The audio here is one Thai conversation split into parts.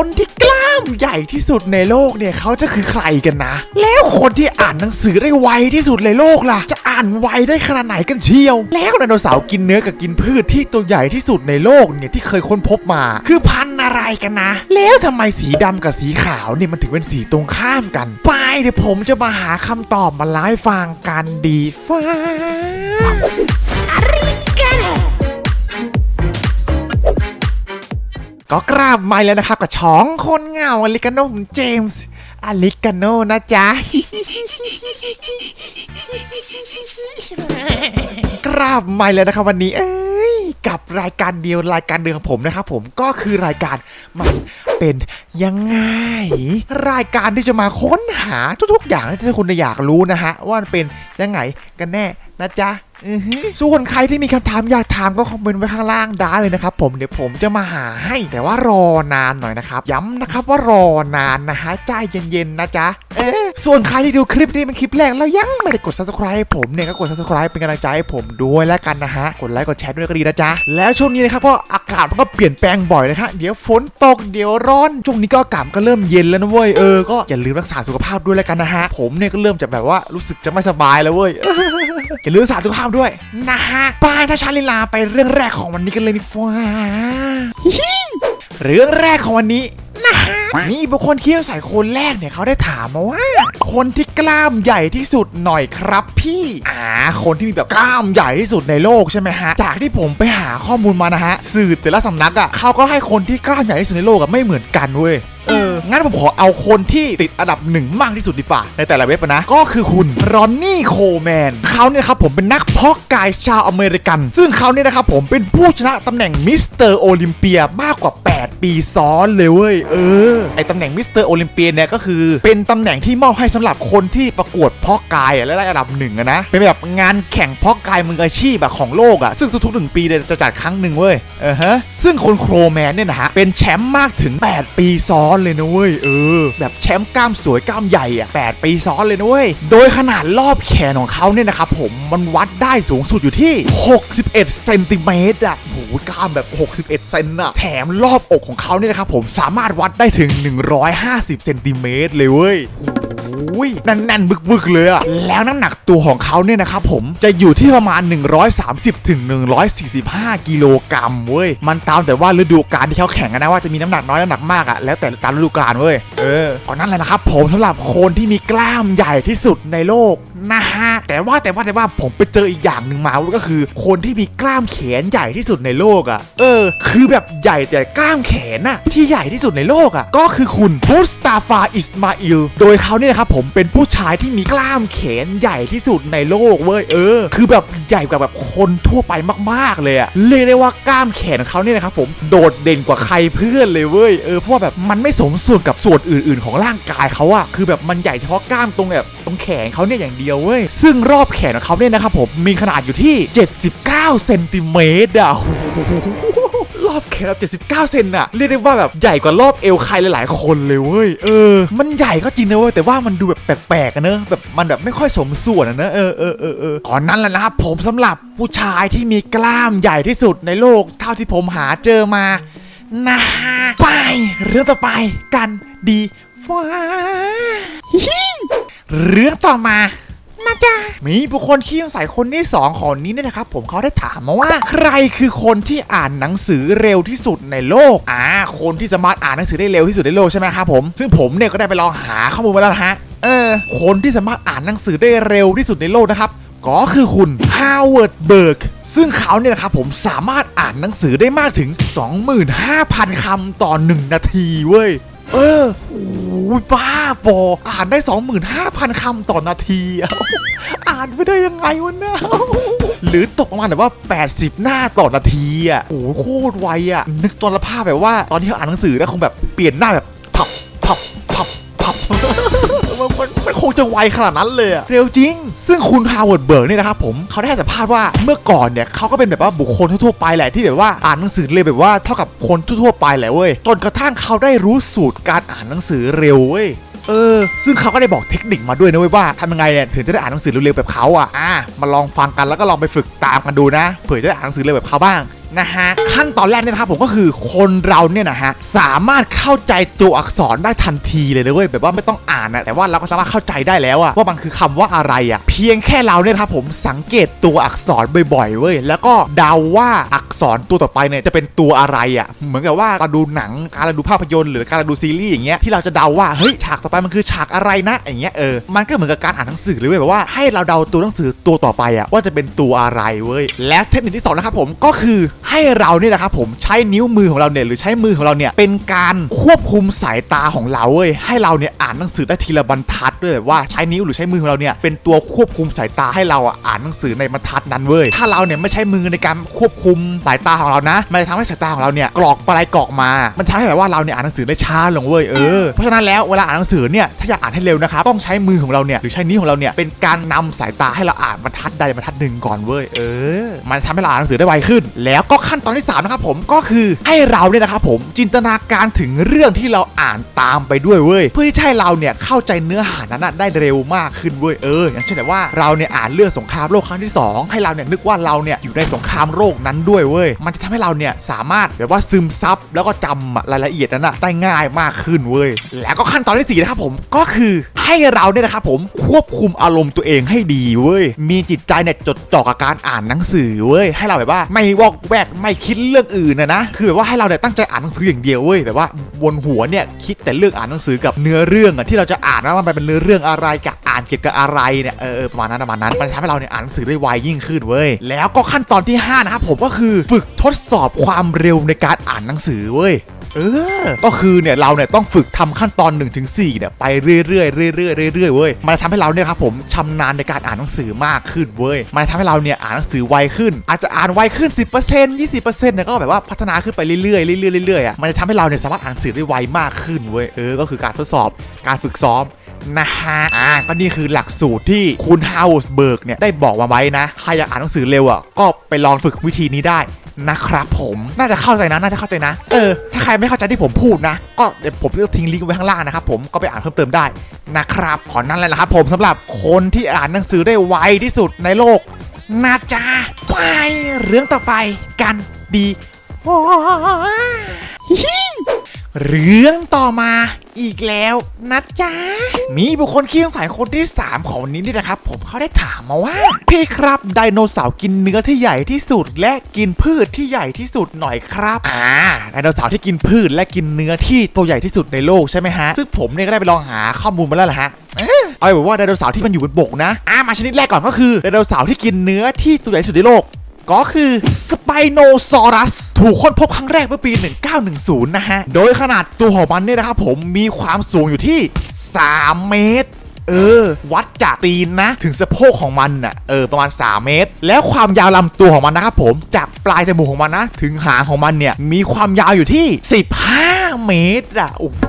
คนที่กล้ามใหญ่ที่สุดในโลกเนี่ยเขาจะคือใครกันนะ แล้วคนที่อ่านหนังสือได้ไวที่สุดในโลกล่ะ จะอ่านไวได้ขนาดไหนกันเชียว แล้วไดโนเสาร์กินเนื้อกับกินพืชที่ตัวใหญ่ที่สุดในโลกเนี่ยที่เคยค้นพบมา คือพันอะไรกันนะ แล้วทำไมสีดำกับสีขาวเนี่ยมันถึงเป็นสีตรงข้ามกัน ไปเดี๋ยวผมจะมาหาคำตอบมาไล่าให้ฟังกันดีฟ้า ก็กราบม่แล้วนะครับกับช้องคนเงาอลิกาโนผมเจมส์อลิกาโนนะจ๊ะกราบม่แล้วนะครับวันนี้เอ้ยกับรายการเดียวรายการเดิมของผมนะครับผมก็คือรายการมันเป็นยังไง รายการที่จะมาค้นหาทุกๆ อย่างที่คุณอยากรู้นะฮะว่ามันเป็นยังไงกันแน่นะจ๊ะ ส่วนใครที่มีคำถามอยากถามก็คอมเมนต์ไว้ข้างล่างได้เลยนะครับผมเดี๋ยวผมจะมาหาให้แต่ว่ารอนานหน่อยนะครับ ย้ำนะครับว่ารอนานนะฮะใจเย็นๆนะจ๊ะเอ๊ส่วนใครที่ดูคลิปนี้เป็นคลิปแรกแล้วยังไม่ได้กด subscribe ผมเนี่ยก็กด subscribe เป็นกำลังใจให้ผมด้วยแล้วกันนะฮะกดไลค์กดแชร์ด้วยก็ดีนะจ๊ะแล้วช่วงนี้นะครับก็อากาศมันก็เปลี่ยนแปลงบ่อยนะฮะเดี๋ยวฝนตกเดี๋ยวร้อนช่วงนี้ก็อากาศก็เริ่มเย็นแล้วนะเว้ยเออก็อย่าลืมรักษาสุขภาพด้วยแล้วกันนะฮะผมเนี่ยก็เริ่มจะแบบว่ารู้สึกจะไม่สบายแล้วเว้ยอย่าลืมรักษาสุขภาพด้วยนะฮะไปถ้าชาลิลาไปเรื่องแรกของวันนี้กันเลยนี่ฟ้าฮิฮิเรื่องแรกของวันนี้นะฮะมีบุคคลเคี้ยวใส่คนแรกเนี่ยเขาได้ถามมาว่า คนที่กล้ามใหญ่ที่สุดหน่อยครับพี่อ่าคนที่มีแบบกล้ามใหญ่ที่สุดในโลกใช่ไหมฮะจากที่ผมไปหาข้อมูลมานะฮะสื่อแต่ละสำนักอะเขาก็ให้คนที่กล้ามใหญ่ที่สุดในโลกอะไม่เหมือนกันเว้ยเออ งั้นผมขอเอาคนที่ติดอันดับหนึ่งมากที่สุดดีกว่าในแต่ละเว็บนะ ก็คือคุณรอนนี่โคแมนเขาเนี่ยครับผมเป็นนักเพาะกายชาวอเมริกัน ซึ่งเขาเนี่ยนะครับผมเป็นผู้ชนะตำแหน่งมิสเตอร์โอลิมเปียมากกว่า 8 ปีซ้อนเลยเว้ยเออไอตำแหน่งมิสเตอร์โอลิมเปียเนี่ยก็คือ เป็นตำแหน่งที่มอบให้สำหรับคนที่ประกวดเพาะกายอะและได้อันดับหนึ่งนะเป็นแบบงานแข่งเพาะกายมืออาชีพแบบของโลกอะซึ่งทุกๆหนึ่งปีเนี่ยจะจัดครั้งหนึ่งเว้ยเออฮะซึ่งคนโครแมนเนี่ยนะฮะเป็นแชมป์มากถึง 8 ปีซ้อนเลยนะเว้ยเออแบบแชมป์กล้ามสวยกล้ามใหญ่อะ8ปีซ้อนเลยนะเว้ยโดยขนาดรอบแขนของเขาเนี่ยนะครับผมมันวัดได้สูงสุดอยู่ที่ 61เซนติเมตรอะโห กล้ามแบบ 61 เซนอะแถมรอบอกของเขาเนี่ยนะครับผมสามารถวัดได้ถึง 150 เซนติเมตรเลยเว้ยโอ้ยแน่นๆบึกๆเลยอะแล้วน้ำหนักตัวของเขาเนี่ยนะครับผมจะอยู่ที่ประมาณ 130ถึง145 กิโลกรัมเว้ย มันตามแต่ว่าฤดูกาลที่เขาแข่งกันนะว่าจะมีน้ำหนักน้อยน้ำหนักมากอะแล้วแต่ตามฤดูกาลเว้ย เออก็นั่นแหละนะครับผมสำหรับคนที่มีกล้ามใหญ่ที่สุดในโลกนะฮะ แต่ว่าแต่ว่าแต่ว่าผมไปเจออีกอย่างหนึ่งมาเว้ยก็คือ คนที่มีกล้ามแขนใหญ่ที่สุดในโลกอะเออ คือแบบใหญ่แต่กล้ามแขนอะที่ใหญ่ที่สุดในโลกอะก็คือคุณมุสตาฟาอิสมาอิล โดยเขาเนี่ยนะครับผมเป็นผู้ชายที่มีกล้ามแขนใหญ่ที่สุดในโลกเว้ยเออ คือแบบใหญ่กว่าแบบคนทั่วไปมากๆเลยอะเรียกได้ว่ากล้ามแขนของเขาเนี่ยนะครับผมโดดเด่นกว่าใครเพื่อนเลยเว้ยเออเพราะว่าแบบมันไม่สมส่วนกับส่วนอื่น ๆ ของร่างกายเขาอะคือแบบมันใหญ่เฉพาะกล้ามตรงแบบตรงแขนเขาเนี่ยอย่างเดียวเว้ยซึ่งรอบแขนของเขาเนี่ยนะครับผมมีขนาดอยู่ที่ 79เซนติเมตรอะรอบแขนแบบ79 เซนอะเรียกได้ว่าแบบใหญ่กว่ารอบเอวใครหลายๆคนเลยเว้ย เออ มันใหญ่ก็จริงนะเว้ย แต่ว่ามันดูแบบแปลกๆอะเนอะแบบมันแบบไม่ค่อยสมส่วนอะเนอะเออเออเออเออก่อนนั้นแหละนะครับผมสำหรับผู้ชายที่มีกล้ามใหญ่ที่สุดในโลก เท่าที่ผมหาเจอมา นะฮะ ไป เรื่องต่อไปกันดีฟ้าเรื่องต่อมา นะจ๊ะมีบุคคลขี้สงสัยคนที่สองของนี้เนี่ยนะครับ ผมเขาได้ถามมาว่า ใครคือคนที่อ่านหนังสือเร็วที่สุดในโลกอ่าคนที่สามารถอ่านหนังสือได้เร็วที่สุดในโลกใช่ไหมครับผมซึ่งผมเนี่ยก็ได้ไปลองหาข้อมูลมาแล้วฮะเออคนที่สามารถอ่านหนังสือได้เร็วที่สุดในโลกนะครับก็คือคุณฮาวเวิร์ดเบิร์กซึ่งเขาเนี่ยนะครับผมสามารถอ่านหนังสือได้มากถึง 25,000 คำต่อ 1 นาทีเว้ย เออโอ้ยบ้าบออ่านได้ 25,000คำต่อนาที อ่านไม่ได้ยังไงวะเนี่ยหรือตกประมาณแบบว่า 80 หน้าต่อนาทีอะโอ้โหโคตรไวอะ นึกตอนละภาพแบบว่าตอนที่เขาอ่านหนังสือแล้วคงแบบเปลี่ยนหน้าแบบ พับ พับ พับ พับมัน คงจะไวขนาดนั้นเลยเร็วจริง ซึ่งคุณฮาวเวิร์ดเบิร์กเนี่ยนะครับผมเขาได้ให้สัมภาษณ์ว่าเมื่อก่อนเนี่ยเขาก็เป็นแบบว่าบุคคลทั่วไปแหละที่แบบว่าอ่านหนังสือเลยแบบว่าเท่ากับคนทั่วไปแหละเว้ยจนกระทั่งเขาได้รู้สูตรการอ่านหนังสือเร็วเว้ยเออ ซึ่งเขาก็ได้บอกเทคนิคมาด้วยนะเว้ยว่าทำยังไงเนี่ยถึงจะได้อ่านหนังสือเร็วๆแบบเขาอะ อะมาลองฟังกันแล้วก็ลองไปฝึกตามกันดูนะ เผื่อจะได้อ่านหนังสือเร็วแบบเขาบ้างนะฮะขั้นตอนแรกเนี่ยนะครับผมก็คือคนเราเนี่ยนะฮะสามารถเข้าใจตัวอักษรได้ทันทีเลยนะเว้ยแบบว่าไม่ต้องอ่าน นะแต่ว่าเราก็สามารถเข้าใจได้แล้วอะว่ามันคือคำว่าอะไรอะเพียงแค่เราเนี่ยครับผมสังเกตตัวอักษรบ่อยๆเว้ยแล้วก็เดาว่าอักษรตัวต่อไปเนี่ยจะเป็นตัวอะไรอะเหมือนกับว่าเราดูหนังการดูภาพยนตร์หรือการดูซีรีส์อย่างเงี้ยที่เราจะเดาว่าเฮ้ยฉากต่อไปมันคือฉากอะไรนะอย่างเงี้ยเออมันก็เหมือนกับการอ่านหนังสือเลยเว้ยแบบว่าให้เราเดาตัวหนังสือตัวต่อไปอะว่าจะเป็นตัวอะไรเว้ยและเทคนิคที่สองนะครับผมก็คือให้เราเนี่ยนะครับผมใช้นิ้วมือของเราเนี่ยหรือใช้มือของเราเนี่ยเป็นการควบคุมสายตาของเราเว้ยให้เราเนี่ยอ่านหนังสือได้ทีละบรรทัดด้วยแบบว่าใช้นิ้วหรือใช้มือของเราเนี่ยเป็นตัวควบคุมสายตาให้เราอ่านหนังสือในบรรทัดนั้นเว้ยถ้าเราเนี่ยไม่ใช้มือในการควบคุมสายตาของเรานะมันจะทำให้สายตาของเราเนี่ยกรอกไปกรอกมา มันทำให้แบบว่าเราเนี่ยอ่านหนังสือได้ช้าลงเว้ยเออเพราะฉะนั้นแล้วเวลาอ่านหนังสือเนี่ยถ้าอยากอ่านให้เร็วนะครับต้องใช้มือของเราเนี่ยหรือใช้นิ้วของเราเนี่ยเป็นการนำสายตาให้เราอ่านบรรทัดใดบรรทัดหนึ่งก่อนเว้ยเออ มันทำให้เราอ่านหนังสือได้ไวขึ้น แล้วก็ขั้นตอนที่สามนะครับผมก็คือให้เราเนี่ยนะครับผมจินตนาการถึงเรื่องที่เราอ่านตามไปด้วยเว้ยเพื่อที่ให้เราเนี่ยเข้าใจเนื้อหานั้นได้เร็วมากขึ้นเว้ยเอออย่างเช่นแบบว่าเราเนี่ยอ่านเรื่องสงครามโลกครั้งที่สองให้เราเนี่ยนึกว่าเราเนี่ยอยู่ในสงครามโลกนั้นด้วยเว้ยมันจะทำให้เราเนี่ยสามารถแบบว่าซึมซับแล้วก็จำอะรายละเอียดนั้นได้ง่ายมากขึ้นเว้ยแล้วก็ขั้นตอนที่สี่นะครับผมก็คือ ให้เราเนี่ยนะครับผมควบคุมอารมณ์ตัวเองให้ดีเว้ยมีจิตใจเนี่ยจดจ่อกับการอ่านหนังสือเว้ยให้เราแบบว่าไม่วอกแวกไม่คิดเรื่องอื่นนะนะคือแบบว่าให้เราเนี่ยตั้งใจอ่านหนังสืออย่างเดียวเว้ยแบบว่าวนหัวเนี่ยคิดแต่เรื่องอ่านหนังสือกับเนื้อเรื่องอะที่เราจะอ่านว่ามันเป็นเนื้อเรื่องอะไรกับอ่านเกี่ยวกับอะไรเนี่ยเออประมาณนั้นประมาณนั้นมันทำให้เราเนี่ยอ่านหนังสือได้ไวยิ่งขึ้นเว้ยแล้วก็ขั้นตอนที่ห้านะครับผมก็คือฝึกทดสอบความเร็วในการอ่านหนังสือเว้ยเออ ก็คือเนี่ยเราเนี่ยต้องฝึกทำขั้นตอน1นถึงสเนี่ยไปเรื่อยๆเรื่อยๆเรื่อยๆเว้ยมันจะทำให้เราเนี่ยครับผมชำนาญในการอ่านหนังสือมากขึ้นเว้ยมันจะทำให้เราเนี่ยอ่านหนังสือไวขึ้น อาจจะอ่านไวขึ้น 10% 20%เนี่ยก็แบบว่าพัฒนาขึ้นไปเรื่อยๆเรื่อยๆเรื่อยๆอะมันจะทำให้เราเนี่ยสามารถอ่านหนังสือได้ไวมากขึ้นเว้ยเออก็คือการทดสอบการฝึกซ้อมนะฮะ อ่า ก็นี่คือหลักสูตรที่คุณฮาวส์เบิร์กเนี่ย ได้บอกมาไว้นะ ใครอยากอ่านหนังสือเร็วอะ ก็ไปลองฝึกวิธีนี้ได้ นะครับผมน่าจะเข้าใจนะน่าจะเข้าใจนะ เออ ถ้าใครไม่เข้าใจที่ผมพูดนะ ก็เดี๋ยวผมจะทิ้งลิงก์ไว้ข้างล่างนะครับผมก็ไปอ่านเพิ่มเติมได้นะครับขอนั่นแหละนะครับผมสำหรับคนที่อ่านหนังสือได้ไวที่สุดในโลกนะจ๊ะไปเรื่องต่อไปกันดีฟอ เรื่องต่อมาอีกแล้วนะจ๊ะ มีบุคคลขี้สงสัยคนที่ 3 ของวันนี้นี่นะครับ ผมเขาได้ถามมาว่า พี่ครับไดโนเสาร์กินเนื้อที่ใหญ่ที่สุด และกินพืชที่ใหญ่ที่สุดหน่อยครับอ่าไดโนเสาร์ที่กินพืชและกินเนื้อที่ตัวใหญ่ที่สุดในโลกใช่ไหมฮะซึ่งผมเนี่ยก็ได้ไปลองหาข้อมูลมาแล้วแหละฮะเอ้ยเอาไปบว่าไดโนเสาร์ที่มันอยู่บนบกนะอ่ามาชนิดแรกก่อนก็คือไดโนเสาร์ที่กินเนื้อที่ตัวใหญ่ที่สุดในโลก ก็คือสไปโนซอรัสถูกค้นพบครั้งแรกเมื่อปี 1910 นะฮะ โดยขนาดตัวของมันเนี่ยนะครับผมมีความสูงอยู่ที่ 3 เมตรเออ วัดจากตีนนะ ถึงสะโพกของมันน่ะเออประมาณ 3 เมตร แล้วความยาวลำตัวของมันนะครับผมจากปลายจมูกของมันนะ ถึงหางของมันเนี่ย มีความยาวอยู่ที่ 15 เมตรอะโอ้โห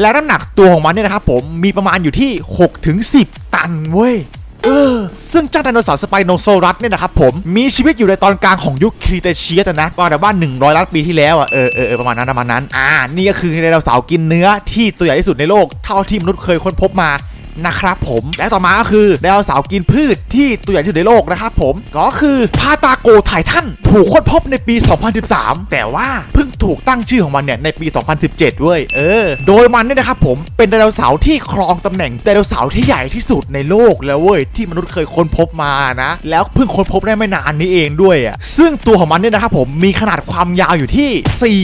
แล้วน้ำหนักตัวของมันเนี่ยนะครับผมมีประมาณอยู่ที่6ถึง10 ตันเว้ย เออ ซึ่งเจ้าไดโนเสาร์สไปโนซรัสเนี่ยนะครับผม มีชีวิตอยู่ในตอนกลางของยุคครีเตเชียสนะประมาณแต่ว่า100 ล้านปีที่แล้วอะเออเออประมาณนั้นประมาณนั้น อ่า นี่ก็คือไดโนเสาร์กินเนื้อที่ตัวใหญ่ที่สุดในโลกเท่าที่มนุษย์เคยค้นพบมา นะครับผมและต่อมาก็คือไดโนเสาร์กินพืชที่ตัวใหญ่ที่สุดในโลกนะครับผมก็คือพาตาโกไททันถูกค้นพบในปี 2013 แต่ว่าเพิ่งถูกตั้งชื่อของมันเนี่ยในปี 2017 เว้ยเออ โดยมันเนี่ยนะครับผมเป็นไดโนเสาร์ที่ครองตำแหน่งไดโนเสาร์ที่ใหญ่ที่สุดในโลกแล้วเว้ยที่มนุษย์เคยค้นพบมานะ แล้วเพิ่งค้นพบได้ไม่นานนี้เองด้วยอะซึ่งตัวของมันเนี่ยนะครับผมมีขนาดความยาวอยู่ที่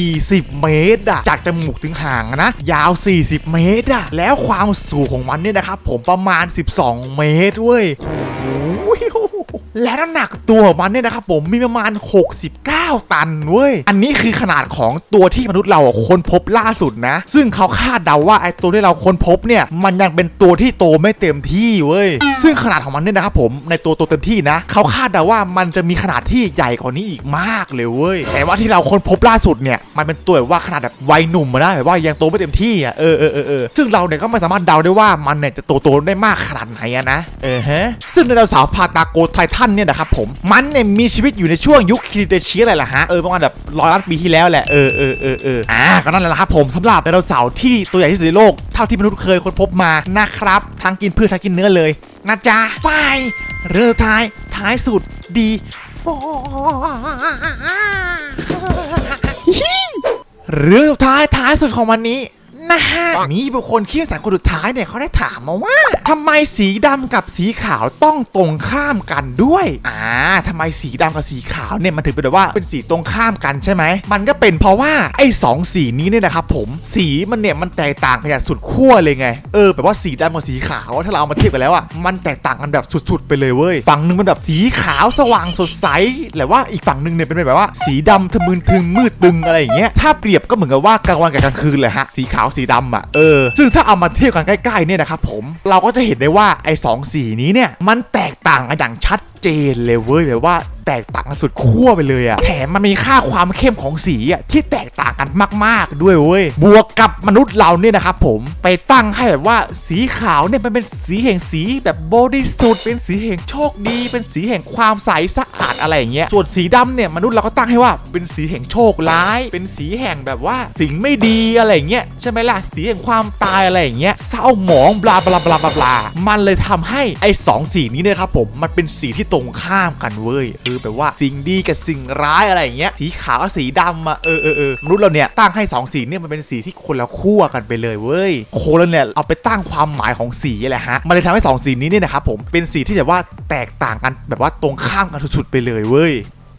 40 เมตรอะจากจมูกถึงหางนะยาว 40 เมตรอะแล้วความสูงของมันเนี่ยนะครับผมประมาณ 12 เมตรเว้ยโอ้โหและน้ำหนักตัวของมันเนี่ยนะครับผมมีประมาณ 69 ตันเว้ย อันนี้คือขนาดของตัวที่มนุษย์เราค้นพบล่าสุดนะ ซึ่งเขาคาดเดาว่าไอ้ตัวที่เราค้นพบเนี่ย มันยังเป็นตัวที่โตไม่เต็มที่เว้ย ซึ่งขนาดของมันเนี่ยนะครับผมในตัวโตเต็มที่นะ เขาคาดเดาว่ามันจะมีขนาดที่ใหญ่กว่านี้อีกมากเลยเว้ย แต่ว่าที่เราค้นพบล่าสุดเนี่ย มันเป็นตัวแบบว่าขนาดแบบวัยหนุ่มนะแบบว่ายังโตไม่เต็มที่อะ เออเออเออเออซึ่งเราเนี่ยก็ไม่สามารถเดาได้ว่ามันเนี่ยจะโตโตได้มากขนาดไหนอะนะ เออฮะ ซึ่งไดโนเสาร์พาตาโกไททันเนี่ยนะครับผมมันเนี่ยมีชีวิตอยู่ในช่วงยุคครีเตเชียสอะไรล่ะฮะเออประมาณแบบร้อยล้านปีที่แล้วแหละเออเออเออเอออ่าก็นั่นแหละครับผมสำหรับไดโนเสาร์ที่ตัวใหญ่ที่สุดในโลกเท่าที่มนุษย์เคยค้นพบมานะครับทั้งกินพืชทั้งกินเนื้อเลยนะจ๊ะไฟเรือท้ายท้ายสุดดีฟอเรื่องสุดท้ายท้ายสุดของวันนี้ นะฮะมีบุคคลขี้สงสัยคนสุดท้ายเนี่ยเขาได้ถามมาว่าทำไมสีดำกับสีขาวต้องตรงข้ามกันด้วยอ่าทำไมสีดำกับสีขาวเนี่ยมันถึงเป็นแบบว่าเป็นสีตรงข้ามกันใช่ไหมมันก็เป็นเพราะว่าไอ้สองสีนี้เนี่ยนะครับผมสีมันเนี่ยมันแตกต่างกันอย่างสุดขั้วเลยไงเออแบบว่าสีดำกับสีขาวถ้าเราเอามาเทียบกันแล้วอะมันแตกต่างกันแบบสุด ๆ ไปเลยเว้ยฝั่งหนึ่งมันแบบสีขาวสว่างสดใสแต่ว่าอีกฝั่งหนึ่งเนี่ยเป็นแบบว่า สีดำทะมึนทึงมืดตึงอะไรอย่างเงี้ยถ้าเปรียบก็เหมือนกับว่ากลางวันกับกลางคืนเลยฮะสีขาวสีดำอะเออซึ่งถ้าเอามาเทียบกันใกล้ๆเนี่ยนะครับผมเราก็จะเห็นได้ว่าไอ้สองสีนี้เนี่ยมันแตกต่างกันอย่างชัดเจนเลยเว้ยแบบว่า แตกต่างกันสุดขั้วไปเลยอะแถมมันมีค่าความเข้มของสีอะที่แตกต่างกันมาก ๆ ด้วยเว้ยบวกกับมนุษย์เราเนี่ยนะครับผมไปตั้งให้แบบว่าสีขาวเนี่ยมันเป็นสีแห่งสีแบบบริสุทธิ์เป็นสีแห่งโชคดี เป็นสีแห่งความใสสะอาดอะไรอย่างเงี้ยส่วนสีดำเนี่ยมนุษย์เราก็ตั้งให้ว่าเป็นสีแห่งโชคร้าย เป็นสีแห่งแบบว่าสิ่งไม่ดีอะไรอย่างเงี้ยใช่ไหมล่ะสีแห่งความตายอะไรอย่างเงี้ยเศร้าหมองบลาบลาบลาบลามันเลยทำให้ไอ้สองสีนี้เนี่ยครับผมมันเป็นสีที่ตรงข้ามกันเว้ยคือแบบว่าสิ่งดีกับสิ่งร้ายอะไรอย่างเงี้ยสีขาวกับสีดำอะเออเออเออมนุษย์เราเนี่ยตั้งให้สองสีเนี่ยมันเป็นสีที่คนละขั้วกันไปเลยเว้ยโคนเราเนี่ยเอาไปตั้งความหมายของสีแหละฮะมันเลยทำให้สองสีนี้เนี่ยนะครับผมเป็นสีที่แบบว่าแตกต่างกันแบบว่าตรงข้ามกันสุดๆไปเลยเว้ย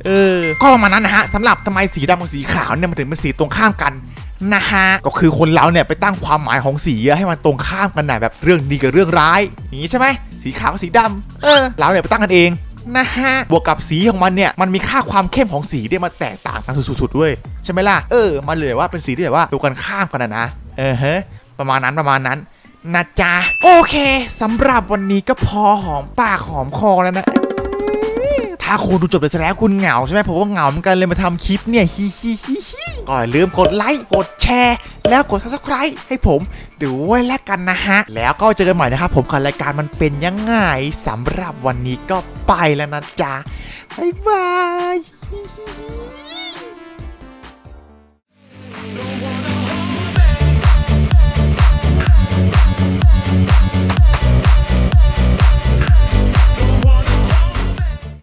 เออ ก็ประมาณนั้นนะฮะสำหรับทำไมสีดำกับสีขาวเนี่ยมันถึงเป็นสีตรงข้ามกันนะฮะ ก็คือคนเราเนี่ยไปตั้งความหมายของสีให้มันตรงข้ามกันหน่อยแบบเรื่องดีกับเรื่องร้าย อย่างนี้ใช่ไหม สีขาวกับสีดำเออ เราเนี่ยไปตั้งกันเอง นะฮะ บวกกับสีของมันเนี่ย มันมีค่าความเข้มของสีเนี่ยมาแตกต่างกันสุดๆด้วยใช่ไหมล่ะ เออ มันเลยว่าเป็นสีที่แบบว่าตรงกันข้ามกันนะนะเออฮะประมาณนั้นประมาณนั้นนะจ๊ะ โอเคสำหรับวันนี้ก็พอหอมปากหอมคอแล้วนะ ถ้าคุณดูจบไปแล้วคุณเหงาใช่ไหมผมว่าเหงาเหมือนกันเลยมาทำคลิปเนี่ยฮิฮิฮิฮิก็อย่าลืมกดไลค์กดแชร์ แล้วกด subscribe ให้ผมด้วยละกันนะฮะ แล้วก็เจอกันใหม่นะครับ ผมกับรายการมันเป็นยังไงสำหรับวันนี้ก็ไปแล้วนะจ๊ะบ๊ายบาย